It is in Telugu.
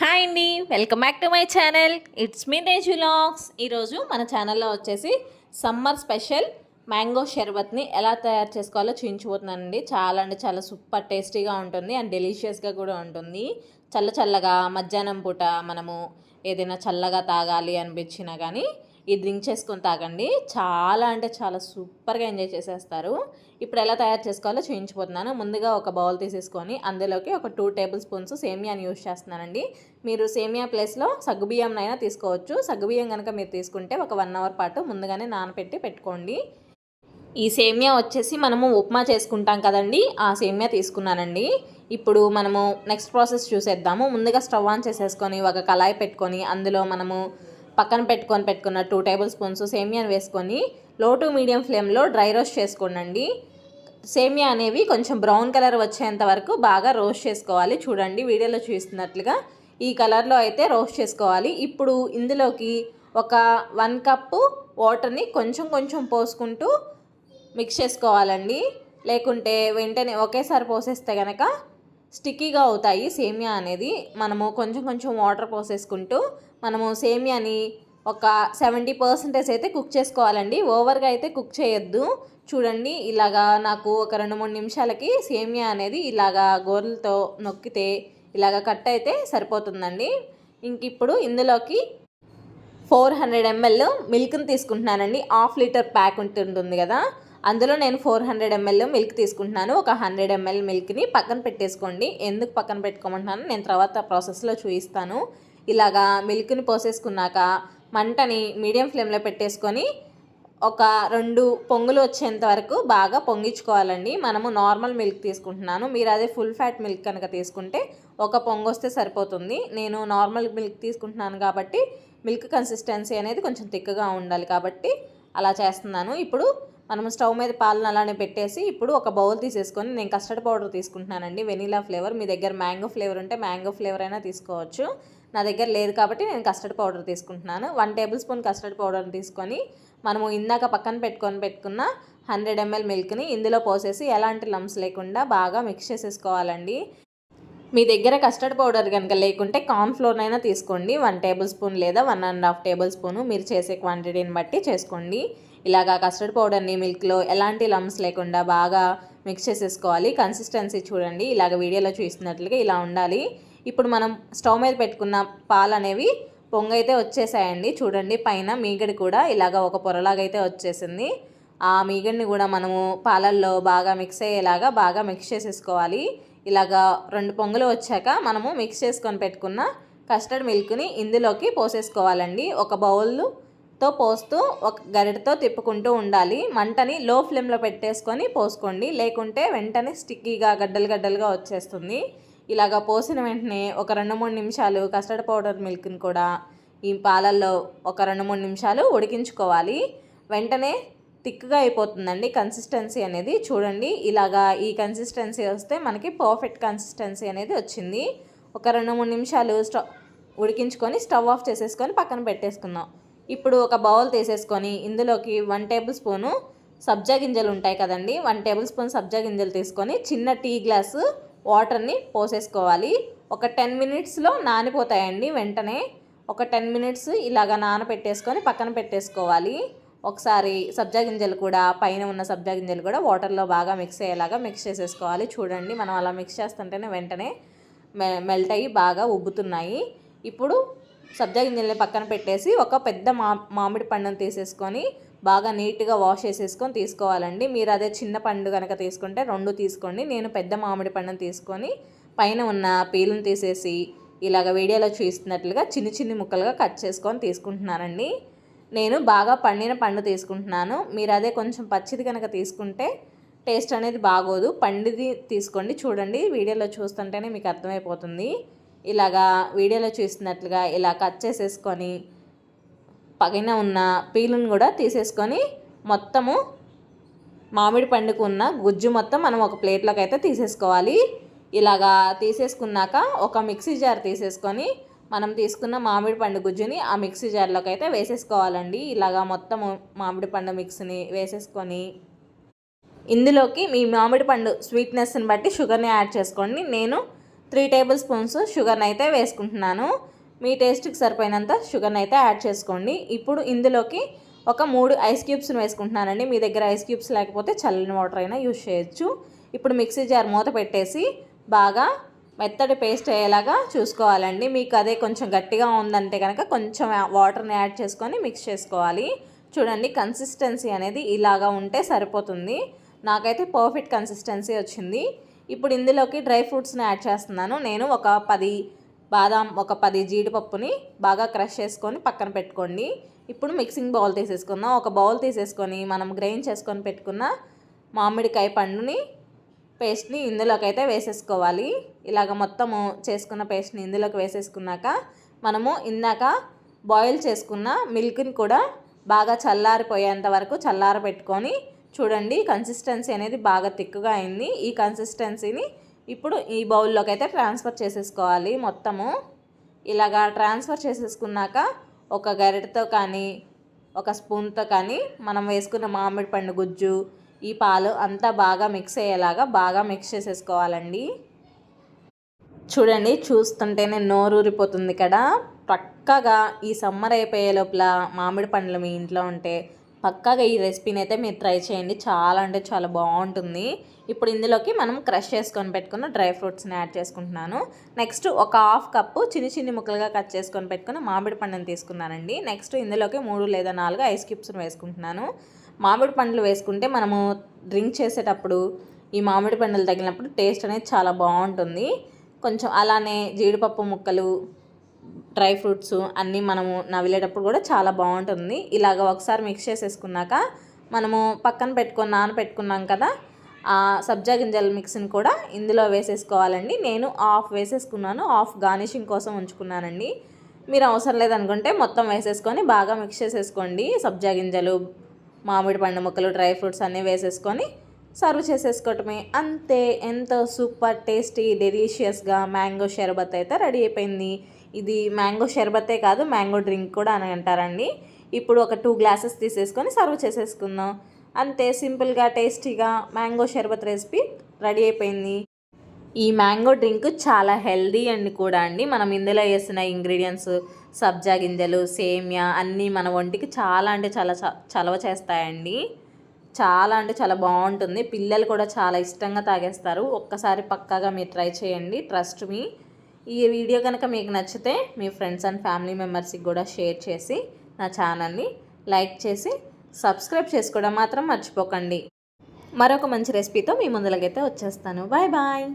హాయ్ అండి welcome back to my channel. It's me Neju vlogs ఈరోజు మన ఛానల్లో వచ్చేసి సమ్మర్ స్పెషల్ మ్యాంగో షర్బత్ని ఎలా తయారు చేసుకోవాలో చూపించబోతున్నానండి చాలా అంటే చాలా సూపర్ టేస్టీగా ఉంటుంది అండ్ డెలిషియస్గా కూడా ఉంటుంది. చల్ల చల్లగా మధ్యాహ్నం పూట మనము ఏదైనా చల్లగా తాగాలి అనిపించినా కానీ ఈ డ్రింక్ చేసుకొని తాగండి. చాలా అంటే చాలా సూపర్గా ఎంజాయ్ చేసేస్తారు. ఇప్పుడు ఎలా తయారు చేసుకోవాలో చూపించిపోతున్నాను ముందుగా ఒక బౌల్ తీసేసుకొని అందులోకి ఒక టూ టేబుల్ స్పూన్స్ సేమియాని యూజ్ చేస్తున్నానండి. మీరు సేమియా ప్లేస్లో సగ్గుబియ్యంనైనా తీసుకోవచ్చు. సగ్గుబియ్యం కనుక మీరు తీసుకుంటే ఒక వన్ అవర్ పాటు ముందుగానే నానపెట్టి పెట్టుకోండి. ఈ సేమియా వచ్చేసి మనము ఉప్మా చేసుకుంటాం కదండి. ఆ సేమియా తీసుకున్నానండి. ఇప్పుడు మనము నెక్స్ట్ ప్రాసెస్ చూసేద్దాము. ముందుగా స్టవ్ ఆన్ చేసేసుకొని ఒక కళాయి పెట్టుకొని అందులో మనము పక్కన పెట్టుకొని పెట్టుకున్న టూ టేబుల్ స్పూన్స్ సేమియాను వేసుకొని లో టు మీడియం ఫ్లేమ్లో డ్రై రోస్ట్ చేసుకోండి సేమియా అనేవి కొంచెం బ్రౌన్ కలర్ వచ్చేంత వరకు బాగా రోస్ట్ చేసుకోవాలి. చూడండి వీడియోలో చూస్తున్నట్లుగా ఈ కలర్లో అయితే రోస్ట్ చేసుకోవాలి. ఇప్పుడు ఇందులోకి ఒక వన్ కప్పు వాటర్ని కొంచెం కొంచెం పోసుకుంటూ మిక్స్ చేసుకోవాలండి. లేకుంటే వెంటనే ఒకేసారి పోసేస్తే కనుక స్టిక్కీగా అవుతాయి. సేమియా అనేది మనము కొంచెం కొంచెం వాటర్ పోసేసుకుంటూ మనము సేమియాని ఒక సెవెంటీ పర్సెంటేజ్ అయితే కుక్ చేసుకోవాలండి. ఓవర్గా అయితే కుక్ చేయొద్దు. చూడండి ఇలాగా నాకు ఒక రెండు మూడు నిమిషాలకి సేమియా అనేది ఇలాగా గోర్లతో నొక్కితే ఇలాగ కట్ అయితే సరిపోతుందండి. ఇంక ఇప్పుడు ఇందులోకి ఫోర్ హండ్రెడ్ ఎంఎల్ మిల్క్ని తీసుకుంటున్నానండి. హాఫ్ లీటర్ ప్యాక్ ఉంటుంది కదా. అందులో నేను ఫోర్ హండ్రెడ్ ఎంఎల్ మిల్క్ తీసుకుంటున్నాను. ఒక హండ్రెడ్ ఎంఎల్ మిల్క్ని పక్కన పెట్టేసుకోండి. ఎందుకు పక్కన పెట్టుకోమంటున్నాను? నేను తర్వాత ప్రాసెస్లో చూపిస్తాను ఇలాగా మిల్క్ని పోసేసుకున్నాక మంటని మీడియం ఫ్లేమ్లో పెట్టేసుకొని ఒక రెండు పొంగులు వచ్చేంత వరకు బాగా పొంగించుకోవాలండి. మనము నార్మల్ మిల్క్ తీసుకుంటున్నాను. మీరు అదే ఫుల్ ఫ్యాట్ మిల్క్ కనుక తీసుకుంటే ఒక పొంగు వస్తే సరిపోతుంది. నేను నార్మల్ మిల్క్ తీసుకుంటున్నాను కాబట్టి మిల్క్ కన్సిస్టెన్సీ అనేది కొంచెం తిక్కగా ఉండాలి కాబట్టి అలా చేస్తున్నాను. ఇప్పుడు మనం స్టవ్ మీద పాలను అలానే పెట్టేసి ఇప్పుడు ఒక బౌల్ తీసేసుకొని నేను కస్టర్డ్ పౌడర్ తీసుకుంటున్నానండి. Vanilla flavour. మీ దగ్గర మ్యాంగో ఫ్లేవర్ ఉంటే మ్యాంగో ఫ్లేవర్ అయినా తీసుకోవచ్చు. నా దగ్గర లేదు కాబట్టి నేను కస్టర్డ్ పౌడర్ తీసుకుంటున్నాను. One table spoon custard powder తీసుకొని మనము ఇందాక పక్కన పెట్టుకొని పెట్టుకున్న హండ్రెడ్ ఎంఎల్ మిల్క్ని ఇందులో పోసేసి ఎలాంటి లమ్స్ లేకుండా బాగా మిక్స్ చేసేసుకోవాలండి. మీ దగ్గర కస్టర్డ్ పౌడర్ కనుక లేకుంటే కార్న్ అయినా తీసుకోండి. వన్ టేబుల్ స్పూన్ లేదా one and half table spoon మీరు చేసే క్వాంటిటీని బట్టి చేసుకోండి. ఇలాగా కస్టర్డ్ పౌడర్ని మిల్క్లో ఎలాంటి లమ్స్ లేకుండా బాగా మిక్స్ చేసేసుకోవాలి. కన్సిస్టెన్సీ చూడండి. ఇలాగ వీడియోలో చూస్తున్నట్లుగా ఇలా ఉండాలి. ఇప్పుడు మనం స్టవ్ మీద పెట్టుకున్న పాలు అనేవి పొంగైతే వచ్చేసాయండి. చూడండి పైన మీగడి కూడా ఇలాగ ఒక పొరలాగా అయితే వచ్చేసింది. ఆ మీగడిని కూడా మనము పాలల్లో బాగా మిక్స్ అయ్యేలాగా బాగా మిక్స్ చేసేసుకోవాలి. ఇలాగా రెండు పొంగులు వచ్చాక మనము మిక్స్ చేసుకొని పెట్టుకున్న కస్టర్డ్ మిల్క్ని ఇందులోకి పోసేసుకోవాలండి. ఒక తో పోస్తూ ఒక గరిటతో తిప్పుకుంటూ ఉండాలి. మంటని లో ఫ్లేమ్లో పెట్టేసుకొని పోసుకోండి. లేకుంటే వెంటనే స్టిక్కీగా గడ్డలు గడ్డలుగా వచ్చేస్తుంది. ఇలాగ పోసిన వెంటనే ఒక రెండు మూడు నిమిషాలు కస్టర్డ్ పౌడర్ మిల్క్ని కూడా ఈ పాలల్లో ఒక రెండు మూడు నిమిషాలు ఉడికించుకోవాలి. వెంటనే థిక్గా అయిపోతుందండి కన్సిస్టెన్సీ అనేది. చూడండి ఇలాగా ఈ కన్సిస్టెన్సీ వస్తే మనకి పర్ఫెక్ట్ కన్సిస్టెన్సీ అనేది వచ్చింది. ఒక రెండు మూడు నిమిషాలు స్టవ్ ఉడికించుకొని స్టవ్ ఆఫ్ చేసేసుకొని పక్కన పెట్టేసుకుందాం. ఇప్పుడు ఒక బౌల్ తీసేసుకొని ఇందులోకి వన్ టేబుల్ స్పూను సబ్జా గింజలు ఉంటాయి కదండి వన్ టేబుల్ స్పూన్ సబ్జా గింజలు తీసుకొని చిన్న టీ గ్లాసు వాటర్ని పోసేసుకోవాలి. ఒక టెన్ మినిట్స్లో నానిపోతాయండి వెంటనే. ఒక టెన్ మినిట్స్ ఇలాగ నానపెట్టేసుకొని పక్కన పెట్టేసుకోవాలి. ఒకసారి సబ్జా గింజలు కూడా పైన ఉన్న సబ్జా గింజలు కూడా వాటర్లో బాగా మిక్స్ అయ్యేలాగా మిక్స్ చేసేసుకోవాలి. చూడండి మనం అలా మిక్స్ చేస్తుంటేనే వెంటనే మెల్ట్ అయ్యి బాగా ఉబ్బుతున్నాయి. ఇప్పుడు సబ్జా గింజల్ని పక్కన పెట్టేసి ఒక పెద్ద మా మామిడి పండును తీసేసుకొని బాగా నీట్గా వాష్ చేసేసుకొని తీసుకోవాలండి. మీరు అదే చిన్న పండు కనుక తీసుకుంటే రెండు తీసుకోండి. నేను పెద్ద మామిడి పండును తీసుకొని పైన ఉన్న పీలును తీసేసి ఇలాగ వీడియోలో చూస్తున్నట్లుగా చిన్ని చిన్ని ముక్కలుగా కట్ చేసుకొని తీసుకుంటున్నానండి. నేను బాగా పండిన పండు తీసుకుంటున్నాను. మీరు అదే కొంచెం పచ్చిది కనుక తీసుకుంటే టేస్ట్ అనేది బాగోదు. పండిది తీసుకోండి. చూడండి. వీడియోలో చూస్తుంటేనే మీకు అర్థమైపోతుంది. ఇలాగా వీడియోలో చూసినట్లుగా ఇలా కట్ చేసేసుకొని పైన ఉన్న పీలును కూడా తీసేసుకొని మొత్తము మామిడి పండుకు ఉన్న గుజ్జు మొత్తం మనం ఒక ప్లేట్లోకి అయితే తీసేసుకోవాలి. ఇలాగా తీసేసుకున్నాక ఒక మిక్సీ జార్ తీసేసుకొని మనం తీసుకున్న మామిడి పండు గుజ్జుని ఆ మిక్సీ జార్లోకి అయితే వేసేసుకోవాలండి. ఇలాగా మొత్తం మామిడి పండు మిక్స్ని వేసేసుకొని ఇందులోకి మీ మామిడి పండు స్వీట్నెస్ని బట్టి షుగర్ని యాడ్ చేసుకోండి. నేను త్రీ టేబుల్ స్పూన్స్ షుగర్ని అయితే వేసుకుంటున్నాను. మీ టేస్ట్కి సరిపోయినంత షుగర్ని అయితే యాడ్ చేసుకోండి. ఇప్పుడు ఇందులోకి ఒక మూడు ఐస్ క్యూబ్స్ని వేసుకుంటున్నానండి. మీ దగ్గర ఐస్ క్యూబ్స్ లేకపోతే చల్లని వాటర్ అయినా యూజ్ చేయొచ్చు. ఇప్పుడు మిక్సీ జార్ మూత పెట్టేసి బాగా మెత్తటి పేస్ట్ అయ్యేలాగా చూసుకోవాలండి. మీకు అదే కొంచెం గట్టిగా ఉందంటే కనుక కొంచెం వాటర్ని యాడ్ చేసుకొని మిక్స్ చేసుకోవాలి. చూడండి కన్సిస్టెన్సీ అనేది ఇలాగా ఉంటే సరిపోతుంది. నాకైతే పర్ఫెక్ట్ కన్సిస్టెన్సీ వచ్చింది. ఇప్పుడు ఇందులోకి డ్రై ఫ్రూట్స్ని యాడ్ చేస్తున్నాను. నేను ఒక పది బాదాం ఒక పది జీడిపప్పుని బాగా క్రష్ చేసుకొని పక్కన పెట్టుకోండి. ఇప్పుడు మిక్సింగ్ బౌల్ తీసేసుకుందాం. ఒక బౌల్ తీసేసుకొని మనం గ్రైండ్ చేసుకొని పెట్టుకున్న మామిడికాయ పండుని పేస్ట్ని ఇందులోకి అయితే వేసేసుకోవాలి. ఇలాగ మొత్తము చేసుకున్న పేస్ట్ని ఇందులోకి వేసేసుకున్నాక మనము ఇందాక బాయిల్ చేసుకున్న మిల్క్ని కూడా బాగా చల్లారిపోయేంత వరకు చల్లారబెట్టుకొని చూడండి కన్సిస్టెన్సీ అనేది బాగా తిక్కుగా అయింది. ఈ కన్సిస్టెన్సీని ఇప్పుడు ఈ బౌల్లోకి అయితే ట్రాన్స్ఫర్ చేసేసుకోవాలి మొత్తము. ఇలాగా ట్రాన్స్ఫర్ చేసేసుకున్నాక ఒక గరిటతో కానీ ఒక స్పూన్తో కానీ మనం వేసుకున్న మామిడి పండు గుజ్జు ఈ పాలు అంతా బాగా మిక్స్ అయ్యేలాగా బాగా మిక్స్ చేసేసుకోవాలండి. చూడండి చూస్తుంటేనే నోరూరిపోతుంది ఇక్కడ పక్కగా ఈ సమ్మర్ అయిపోయే లోపల మామిడి పండ్లు మీ ఇంట్లో ఉంటే పక్కాగా ఈ రెసిపీని అయితే మీరు ట్రై చేయండి. చాలా అంటే చాలా బాగుంటుంది. ఇప్పుడు ఇందులోకి మనం క్రష్ చేసుకొని పెట్టుకున్న డ్రై ఫ్రూట్స్ని యాడ్ చేసుకుంటున్నాను. నెక్స్ట్ ఒక హాఫ్ కప్పు చిన్ని చిన్ని ముక్కలుగా కట్ చేసుకొని పెట్టుకున్న మామిడి పండుని తీసుకున్నానండి. నెక్స్ట్ ఇందులోకి మూడు లేదా నాలుగు ఐస్ క్యూబ్స్ని వేసుకుంటున్నాను. మామిడి పండ్లు వేసుకుంటే మనము డ్రింక్ చేసేటప్పుడు ఈ మామిడి పండ్లు తగిలినప్పుడు టేస్ట్ అనేది చాలా బాగుంటుంది. కొంచెం అలానే జీడిపప్పు ముక్కలు డ్రై ఫ్రూట్స్ అన్నీ మనము నవిలేటప్పుడు కూడా చాలా బాగుంటుంది. ఇలాగ ఒకసారి మిక్స్ చేసేసుకున్నాక మనము పక్కన పెట్టుకొని నానపెట్టుకున్నాం కదా ఆ సబ్జా గింజల మిక్స్ని కూడా ఇందులో వేసేసుకోవాలండి. నేను ఆఫ్ వేసేసుకున్నాను ఆఫ్ గార్నిషింగ్ కోసం ఉంచుకున్నానండి. మీరు అవసరం లేదనుకుంటే మొత్తం వేసేసుకొని బాగా మిక్స్ చేసేసుకోండి. సబ్జా గింజలు మామిడి పండు ముక్కలు డ్రై ఫ్రూట్స్ అన్నీ వేసేసుకొని సర్వ్ చేసేసుకోవటమే. అంతే ఎంతో సూపర్ టేస్టీ డెలీషియస్గా మ్యాంగో షర్బత్ అయితే రెడీ అయిపోయింది. ఇది మ్యాంగో షర్బతే కాదు మ్యాంగో డ్రింక్ కూడా అని అంటారండి. ఇప్పుడు ఒక టూ గ్లాసెస్ తీసేసుకొని సర్వ్ చేసేసుకుందాం. అంతే సింపుల్గా టేస్టీగా మ్యాంగో షర్బత్ రెసిపీ రెడీ అయిపోయింది. ఈ మ్యాంగో డ్రింక్ చాలా హెల్దీ అండి కూడా అండి. మనం ఇందులో వేసిన ఇంగ్రీడియంట్స్ సబ్జా గింజలు సేమియా అన్నీ మన ఒంటికి చాలా అంటే చాలా చలవ చేస్తాయండి. చాలా అంటే చాలా బాగుంటుంది. పిల్లలు కూడా చాలా ఇష్టంగా తాగేస్తారు. ఒక్కసారి పక్కాగా మీరు ట్రై చేయండి. ట్రస్ట్ మీ ఈ వీడియో కనుక మీకు నచ్చితే మీ ఫ్రెండ్స్ అండ్ ఫ్యామిలీ మెంబర్స్కి కూడా షేర్ చేసి నా ఛానల్ని లైక్ చేసి సబ్స్క్రైబ్ చేసుకోవడం మాత్రం మర్చిపోకండి. మరొక మంచి రెసిపీతో మీ ముందులకైతే వచ్చేస్తాను. Bye bye